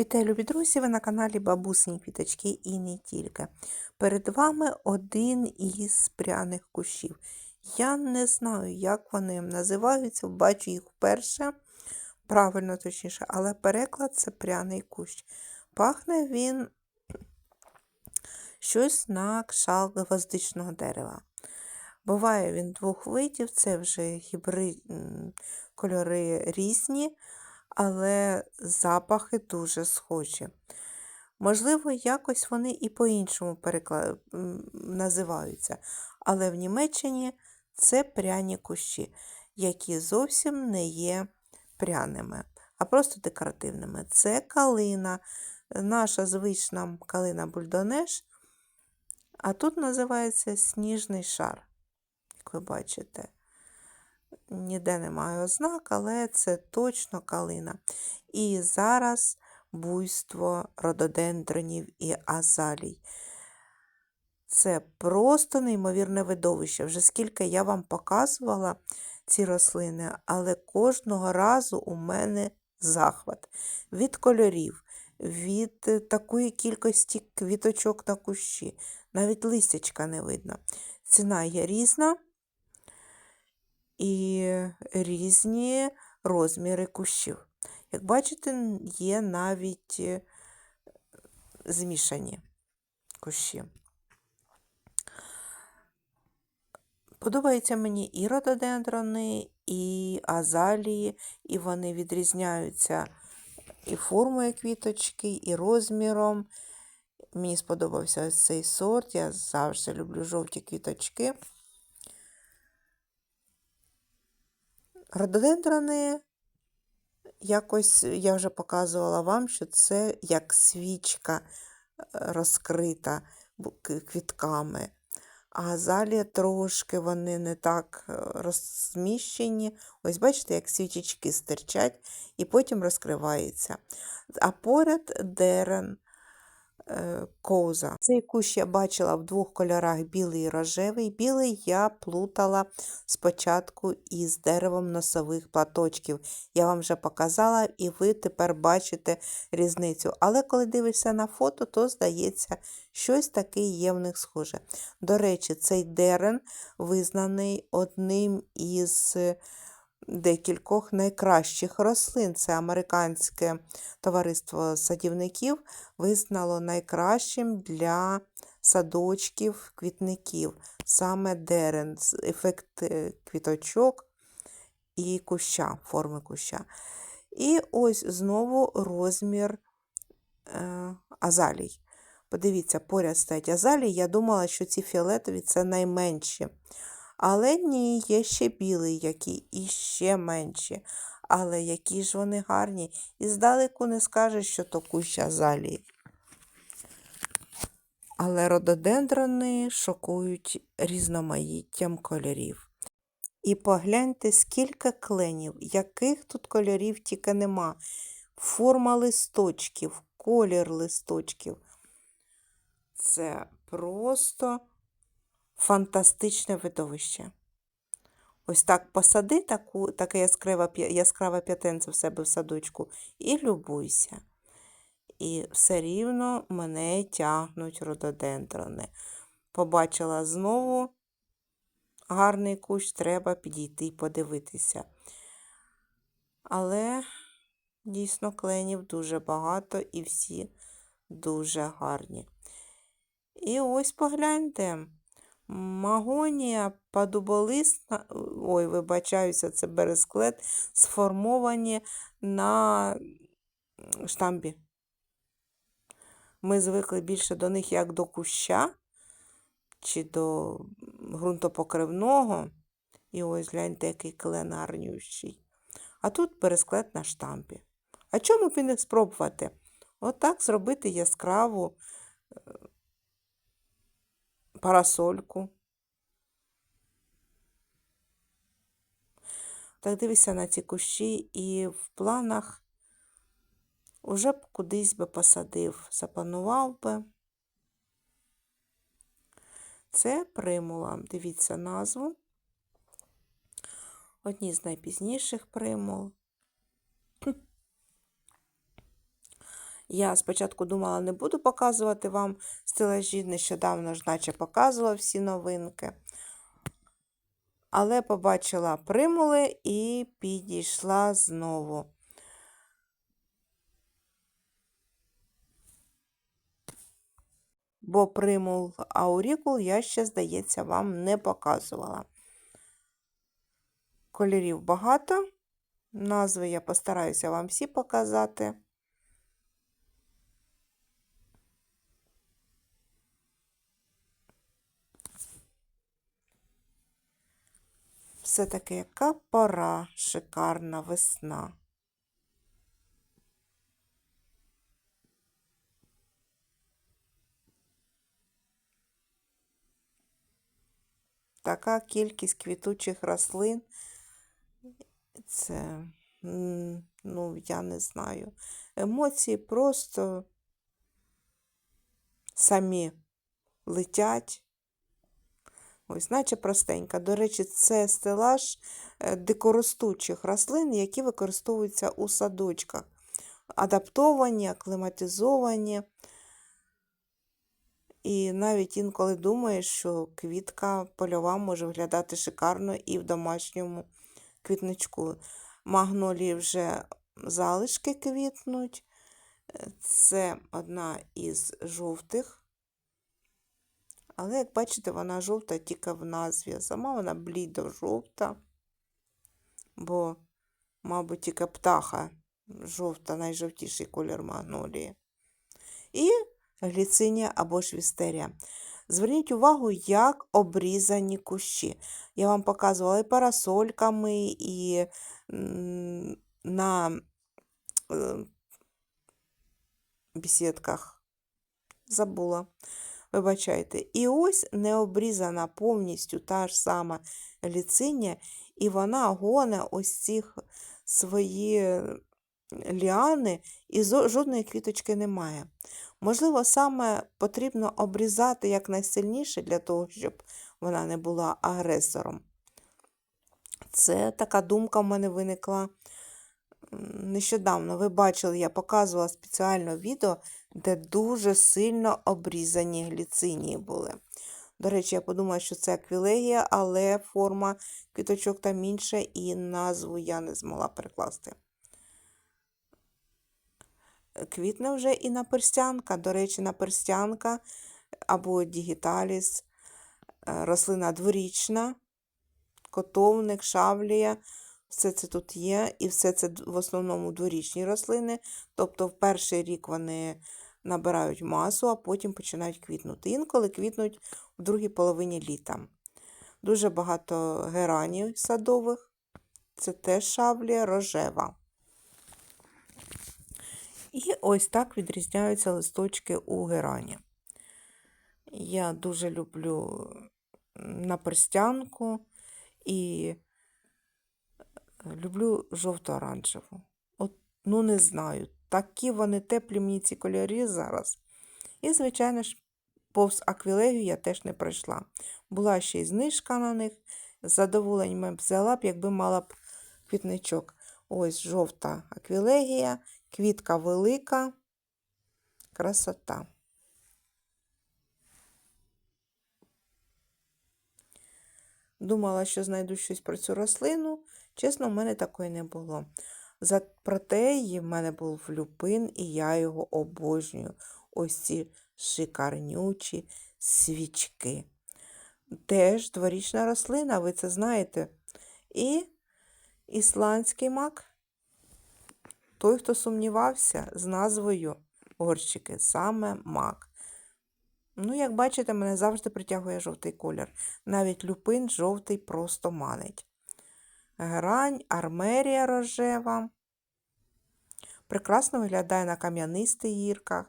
Вітаю, любі друзі! Ви на каналі Бабусині Квіточки і не тільки. Перед вами один із пряних кущів. Я не знаю, як вони називаються, бачу їх вперше, правильно точніше, але переклад це пряний кущ. Пахне він щось на кшалт гвоздичного дерева. Буває він двох видів, це вже гібрид, кольори різні, але запахи дуже схожі. Можливо, якось вони і по-іншому перекла... називаються, але в Німеччині це пряні кущі, які зовсім не є пряними, а просто декоративними. Це калина, наша звична калина бульдонеш, а тут називається сніжний шар, як ви бачите. Ніде немає ознак, але це точно калина. І зараз буйство рододендронів і азалій. Це просто неймовірне видовище. Вже скільки я вам показувала ці рослини, але кожного разу у мене захват від кольорів, від е, такої кількості квіточок на кущі. Навіть листячка не видно. Ціна є різна і різні розміри кущів. Як бачите, є навіть е, змішані кущі. Подобаються мені і рододендрони, і азалії, і вони відрізняються і формою квіточки, і розміром. Мені сподобався цей сорт. Я завжди люблю жовті квіточки. Рододендрони, якось я вже показувала вам, що це як свічка е, розкрита квітками. А азалія трошки вони не так е, розміщені. Ось бачите, як свічечки стирчать і потім розкривається. А поряд дерен е, коза. Цей кущ я бачила в двох кольорах білий і рожевий. Білий я плутала спочатку із деревом носових платочків. Я вам вже показала, і ви тепер бачите різницю. Але коли дивишся на фото, то здається, щось таке є в них схоже. До речі, цей дерен визнаний одним із е, декількох найкращих рослин. Це американське товариство садівників визнало найкращим для садочків, квітників, саме дерен, ефект е, квіточок і куща, форми куща. І ось знову розмір е, азалій. Подивіться, поряд стоять азалії. Я думала, що ці фіолетові це найменші. Але ні, є ще білий, які і ще менші. Але які ж вони гарні. І здалеку не скажеш, що то кущ азалії. Але рододендрони шокують різноманіттям кольорів. І погляньте, скільки кленів, яких тут кольорів тільки нема. Форма листочків, колір листочків. Це просто фантастичне видовище. Ось так посади таку, таке яскраве, яскраве п'ятенце в себе в садочку і любуйся. І все рівно мене тягнуть рододендрони. Побачила знову гарний кущ, треба підійти і подивитися. Але дійсно кленів дуже багато і всі дуже гарні. І ось погляньте. Магонія падуболисна, ой, вибачаюся, це бересклет, сформовані на штамбі. Ми звикли більше до них як до куща чи до ґрунтопокривного. І ось гляньте, який клен. А тут бересклет на штампі. А чому б і не спробувати? Отак зробити яскраву е, парасольку. Так дивися на ці кущі і в планах уже б кудись би посадив, запланував би. Це примула. Дивіться назву. Одні з найпізніших примул. Я спочатку думала, не буду показувати вам стелажі, нещодавно ж наче показувала всі новинки. Але побачила примули і підійшла знову. Бо примул аурікул я ще, здається, вам не показувала. Кольорів багато. Назви я постараюся вам всі показати. Все-таки яка пора, шикарна весна. Така кількість квітучих рослин. Це, ну, я не знаю. Емоції просто самі летять. Ось, наче простенька. До речі, це стелаж е, дикоростучих рослин, які використовуються у садочках. Адаптовані, акліматизовані. І навіть інколи думаєш, що квітка польова може виглядати шикарно і в домашньому квітничку. Магнолії вже залишки квітнуть. Е, Це одна із жовтих. Але, як бачите, вона жовта тільки в назві. Сама вона блідо-жовта, бо, мабуть, тільки птаха жовта, найжовтіший колір магнолії. І гліцинія або ж вістерія. Зверніть увагу, як обрізані кущі. Я вам показувала і парасольками, і на е, бесідках. Забула. Вибачайте. І ось не обрізана повністю та ж сама ліцинія, і вона гоне ось цих свої ліани, і жодної квіточки немає. Можливо, саме потрібно обрізати якнайсильніше для того, щоб вона не була агресором. Це така думка в мене виникла нещодавно. Ви бачили, я показувала спеціально відео, де дуже сильно обрізані гліцинії були. До речі, я подумала, що це аквілегія, але форма квіточок там інша, і назву я не змогла перекласти. Квітне вже і наперстянка. До речі, наперстянка або дігіталіс, е, рослина дворічна, котовник, шавлія. Все це тут є, і все це в основному дворічні рослини. Тобто в перший рік вони набирають масу, а потім починають квітнути. Інколи квітнуть в другій половині літа. Дуже багато геранів садових. Це теж шавлія рожева. І ось так відрізняються листочки у герані. Я дуже люблю наперстянку і люблю жовто-оранжеву. От, ну, не знаю, такі вони теплі мені ці кольори зараз. І, звичайно ж, повз аквілегію я теж не пройшла. Була ще й знижка на них. З задоволенням взяла б, якби мала б квітничок. Ось жовта аквілегія, квітка велика, красота. Думала, що знайду щось про цю рослину. Чесно, в мене такої не було. За... Проте її в мене був люпин, і я його обожнюю. Ось ці шикарнючі свічки. Теж дворічна рослина, ви це знаєте. І ісландський мак. Той, хто сумнівався з назвою горщики, саме мак. Ну, як бачите, мене завжди притягує жовтий колір. Навіть люпин жовтий просто манить. Грань, армерія рожева. Прекрасно виглядає на кам'янистих гірках.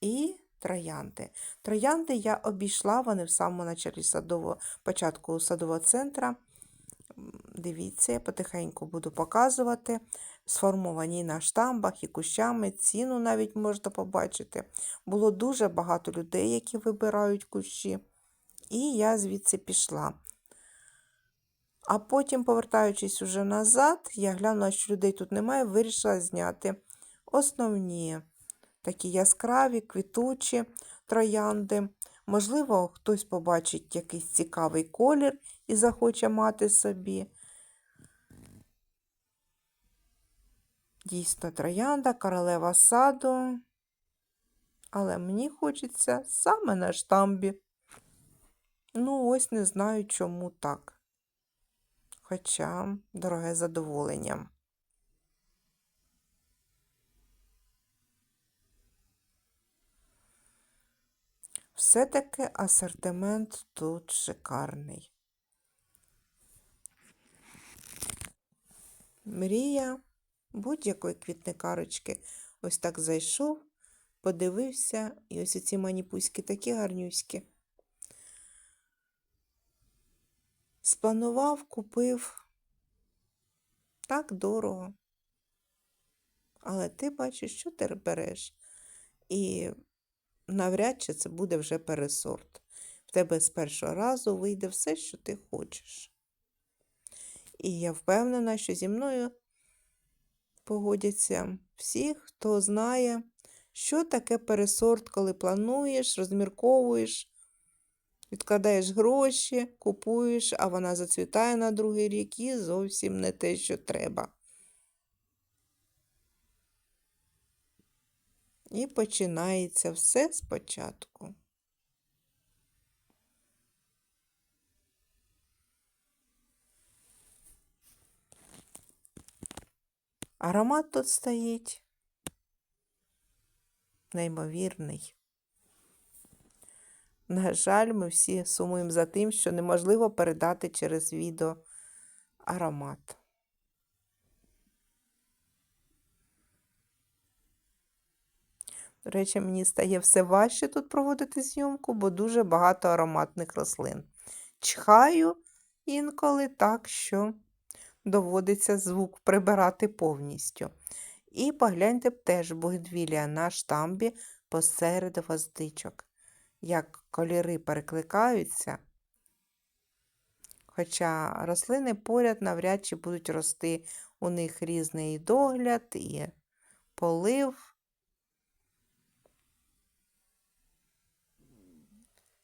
І троянди. Троянди я обійшла, вони в самому началі садового, початку садового центра. Дивіться, я потихеньку буду показувати. Сформовані на штамбах і кущами, ціну навіть можна побачити. Було дуже багато людей, які вибирають кущі. І я звідси пішла. А потім, повертаючись уже назад, я глянула, що людей тут немає, вирішила зняти основні такі яскраві, квітучі троянди. Можливо, хтось побачить якийсь цікавий колір і захоче мати собі. Дійсно, троянда, королева саду. Але мені хочеться саме на штамбі. Ну, ось не знаю, чому так. Хоча дороге задоволення. Все-таки асортимент тут шикарний. Мрія будь-якої квітникарочки. Ось так зайшов, подивився, і ось ці маніпуськи такі гарнюські. Спланував, купив. Так дорого. Але ти бачиш, що ти береш. І навряд чи це буде вже пересорт. В тебе з першого разу вийде все, що ти хочеш. І я впевнена, що зі мною погодяться всі, хто знає, що таке пересорт, коли плануєш, розмірковуєш, відкладаєш гроші, купуєш, а вона зацвітає на другий рік і зовсім не те, що треба. І починається все спочатку. Аромат тут стоїть неймовірний. На жаль, ми всі сумуємо за тим, що неможливо передати через відео аромат. До речі, мені стає все важче тут проводити зйомку, бо дуже багато ароматних рослин. Чхаю інколи так, що доводиться звук прибирати повністю. І погляньте б теж бугенвілія на штамбі посеред гвоздичок. Як кольори перекликаються. Хоча рослини поряд навряд чи будуть рости, у них різний догляд, і полив.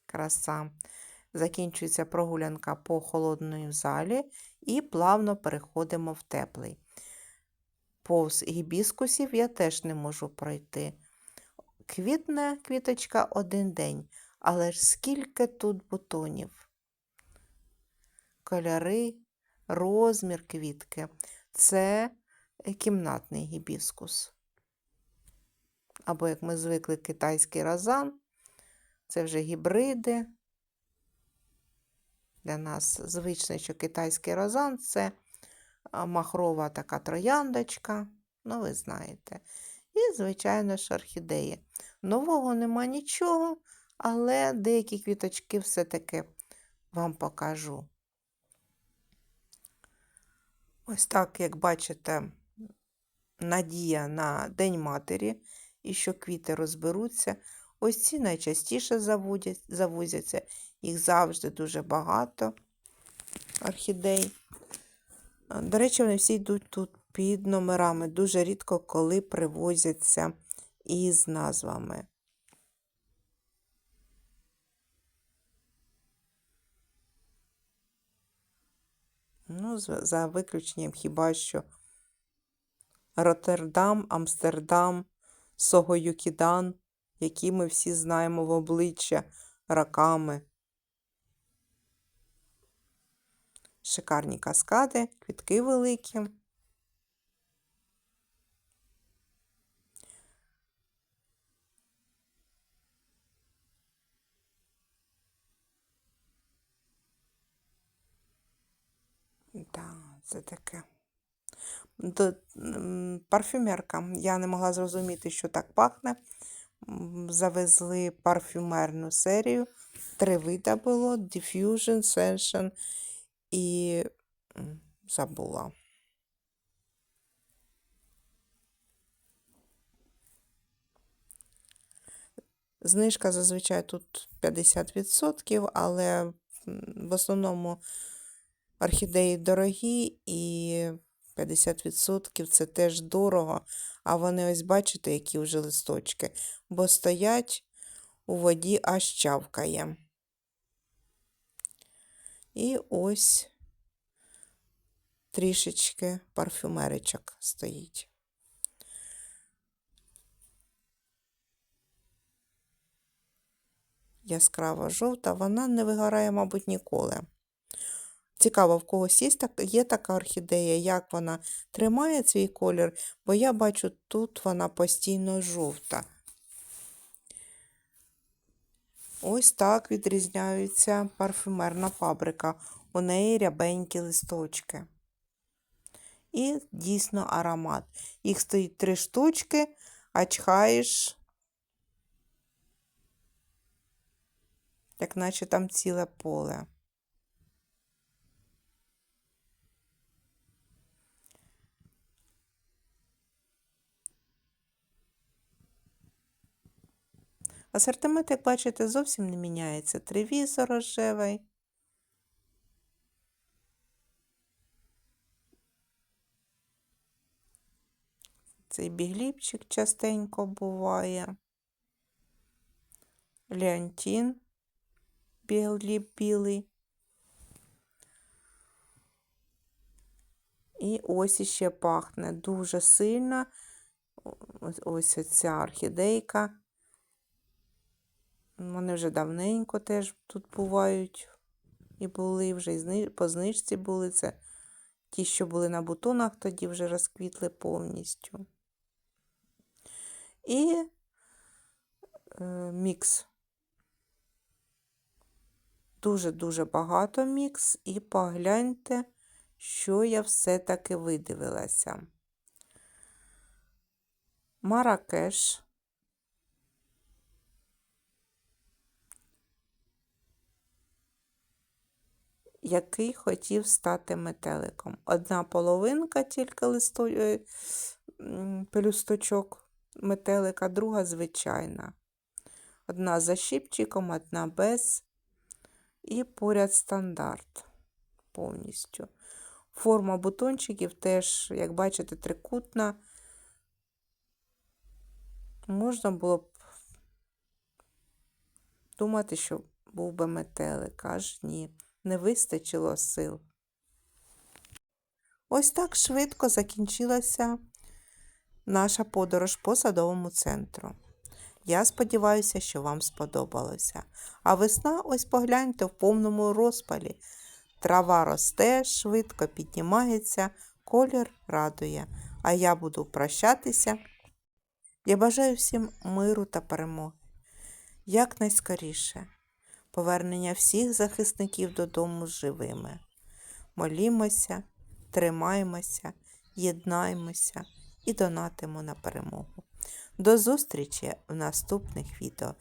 Краса. Закінчується прогулянка по холодній залі і плавно переходимо в теплий. Повз гібіскусів я теж не можу пройти. Квітне квіточка один день, але ж скільки тут бутонів. Кольори, розмір квітки це кімнатний гібіскус. Або, як ми звикли, китайський розан, це вже гібриди. Для нас звично, що китайський розан це махрова така трояндочка, ну, ви знаєте. І, звичайно ж, орхідеї. Нового нема нічого, але деякі квіточки все-таки вам покажу. Ось так, як бачите, надія на День Матері і що квіти розберуться. Ось ці найчастіше завозяться, їх завжди дуже багато орхідей. До речі, вони всі йдуть тут під номерами. Дуже рідко коли привозяться із назвами. Ну, за виключенням хіба що Роттердам, Амстердам, Согоюкідан, які ми всі знаємо в обличчя раками. Шикарні каскади, квітки великі. Так, це таке. До, парфюмерка. Я не могла зрозуміти, що так пахне. Завезли парфюмерну серію. Три вида було: Diffusion, Sensation і забула. Знижка зазвичай тут 50%, але в основному орхідеї дорогі і 50% це теж дорого. А вони ось бачите, які вже листочки, бо стоять у воді аж чавкає. І ось трішечки парфюмеричок стоїть. Яскрава жовта, вона не вигорає, мабуть, ніколи. Цікаво, в когось є, так, є така орхідея, як вона тримає свій колір, бо я бачу, тут вона постійно жовта. Ось так відрізняється парфюмерна фабрика. У неї рябенькі листочки. І дійсно аромат. Їх стоїть три штучки, а чхаєш, як наче там ціле поле. Асортимент, як бачите, зовсім не міняється. Тривізор рожевий. Цей бігліпчик частенько буває. Леонтін бігліп білий. І ось іще пахне дуже сильно. Ось оця орхідейка. Вони вже давненько теж тут бувають і були, вже і по знижці були. Це ті, що були на бутонах, тоді вже розквітли повністю. І е, мікс. Дуже-дуже багато мікс, і погляньте, що я все-таки видивилася. Маракеш. Який хотів стати метеликом. Одна половинка тільки листо... е, пелюсточок метелика, друга звичайна. Одна за щипчиком, одна без. І поряд стандарт повністю. Форма бутончиків теж, як бачите, трикутна. Можна було б думати, що був би метелик, аж ні не вистачило сил. Ось так швидко закінчилася наша подорож по садовому центру. Я сподіваюся, що вам сподобалося. А весна, ось погляньте, в повному розпалі. Трава росте, швидко піднімається, колір радує. А я буду прощатися. Я бажаю всім миру та перемоги. Якнайскоріше повернення всіх захисників додому живими. Молімося, тримаймося, єднаймося і донатимо на перемогу. До зустрічі в наступних відео.